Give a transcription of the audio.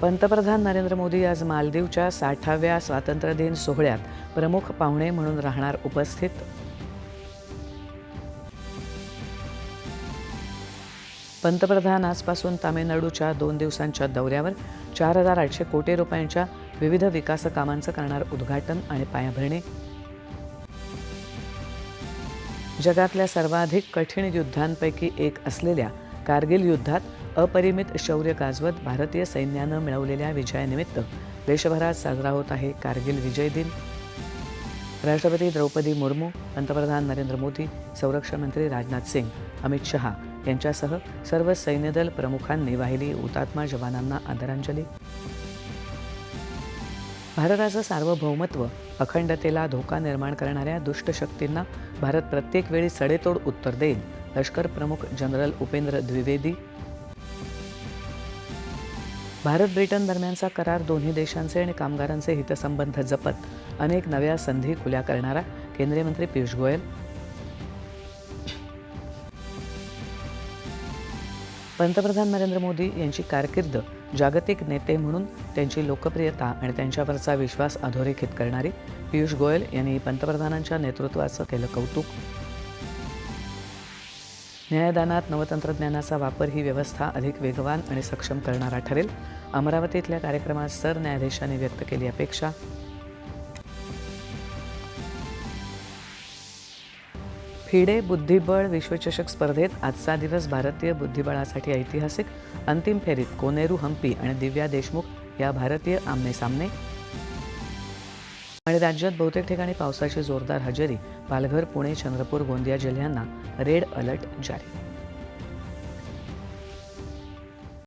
पंतप्रधान नरेंद्र मोदी आज मालदीवच्या साठाव्या स्वातंत्र्यदिन सोहळ्यात प्रमुख पाहुणे म्हणून राहणार उपस्थित. पंतप्रधान आजपासून तामिळनाडूच्या दोन दिवसांच्या दौऱ्यावर चार हजार आठशे कोटी रुपयांच्या विविध विकास कामांचं करणार उद्घाटन आणि पायाभरणी. जगातल्या सर्वाधिक कठीण युद्धांपैकी एक असलेल्या कारगिल युद्धात अपरिमित शौर्य गाजवत भारतीय सैन्यानं मिळवलेल्या विजयानिमित्त देशभरात साजरा होत आहे कारगिल विजय दिन. राष्ट्रपती द्रौपदी मुर्मू पंतप्रधान नरेंद्र मोदी संरक्षण मंत्री राजनाथ सिंग अमित शहा यांच्यासह सर्व सैन्यदल प्रमुखांनी वाहिली हुतात्मा जवानांना आदरांजली. भारताचं सार्वभौमत्व अखंडतेला धोका निर्माण करणाऱ्या दुष्ट शक्तींना भारत प्रत्येक वेळी सडेतोड उत्तर देईल लष्कर प्रमुख जनरल उपेंद्र द्विवेदी भारत ब्रिटन दरम्यानचा करार दोन्ही देशांचे आणि कामगारांचे हितसंबंध जपत अनेक नव्या संधी खुल्या करणारा केंद्रीय मंत्री पियुष गोयल. पंतप्रधान नरेंद्र मोदी यांची कारकीर्द जागतिक नेते म्हणून त्यांची लोकप्रियता आणि त्यांच्यावरचा विश्वास अधोरेखित करणारी पियुष गोयल यांनी पंतप्रधानांच्या नेतृत्वाचं केलं कौतुक. न्यायदानात नवतंत्रज्ञानाचा वापर ही व्यवस्था अधिक वेगवान आणि सक्षम करणारा ठरेल. अमरावतीतल्या कार्यक्रमात सरन्यायाधीशांनी व्यक्त केली अपेक्षा. फिडे बुद्धिबळ विश्वचषक स्पर्धेत आजचा दिवस भारतीय बुद्धिबळासाठी ऐतिहासिक. अंतिम फेरीत कोनेरू हम्पी आणि दिव्या देशमुख या भारतीय आमने सामने आणि राज्यात बहुतेक ठिकाणी पावसाची जोरदार हजेरी. पालघर पुणे चंद्रपूर गोंदिया जिल्ह्यांना रेड अलर्ट जारी